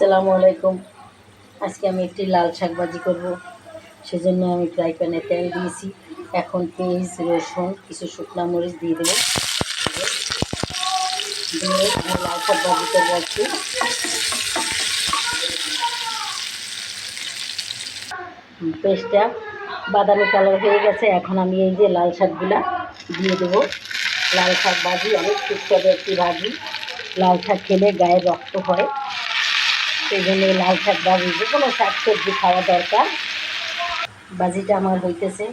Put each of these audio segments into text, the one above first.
আসসালামু আলাইকুম। আজকে আমি একটি লাল শাক ভাজি করব, সেজন্য আমি ফ্রাই প্যানে তেল দিয়েছি। এখন পেঁয়াজ, রসুন, কিছু শুকনো মরিচ দিয়ে দেবো। দিয়ে আমি লাল শাক ভাজি করব আজকে পেস্টটা বাদামি কালার হয়ে গেছে, এখন আমি এই যে লাল শাকগুলা দিয়ে দেবো। লাল শাক ভাজি অনেক সুস্বাদু একটি ভাজি। লাল শাক খেলে গায়ে রক্ত হয়। সেই জন্য লাল শাক ভাজি যে কোনো শাক সবজি খাওয়া দরকার। ভাজিটা আমার হইতেছে,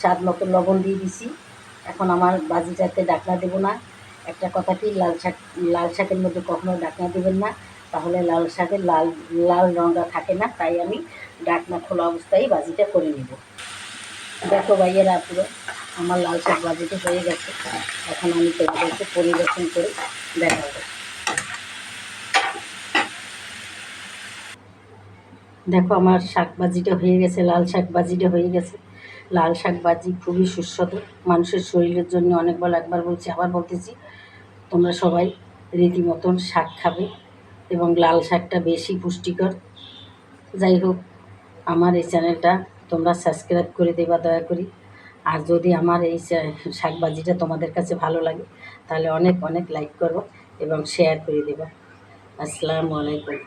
স্বাদ মতো লবণ দিয়ে দিছি। এখন আমার ভাজিটাতে ডাকনা দেবো না। একটা কথা কি, লাল শাক, লাল শাকের মধ্যে কখনো ডাকনা দেবেন না। তাহলে লাল শাকের লাল লাল রঙটা থাকে না, তাই আমি ডাকনা খোলা অবস্থায় ভাজিটা করে নেব। দেখো ভাইয়েরা, পুরো আমার লাল শাক ভাজিটা হয়ে গেছে। এখন আমি তোমাদেরকে পরিবেশন করে দেখাবো। দেখো আমার শাক ভাজিটা হয়ে গেছে, লাল শাক ভাজিটা হয়ে গেছে। লাল শাক ভাজি খুবই সুস্বাদু। মানুষের শরীরের জন্য অনেকবার একবার বলছি, আবার বলতেছি। তোমরা সবাই রীতিমতন শাক খাবে এবং লাল শাকটা বেশি পুষ্টিকর। যাই হোক, আমার এই চ্যানেলটা তোমরা সাবস্ক্রাইব করে দেবা দয়া করি। আর যদি আমার এই শাক ভাজিটা তোমাদের কাছে ভালো লাগে, তাহলে অনেক অনেক লাইক করো এবং শেয়ার করে দেবা। আসসালামু আলাইকুম।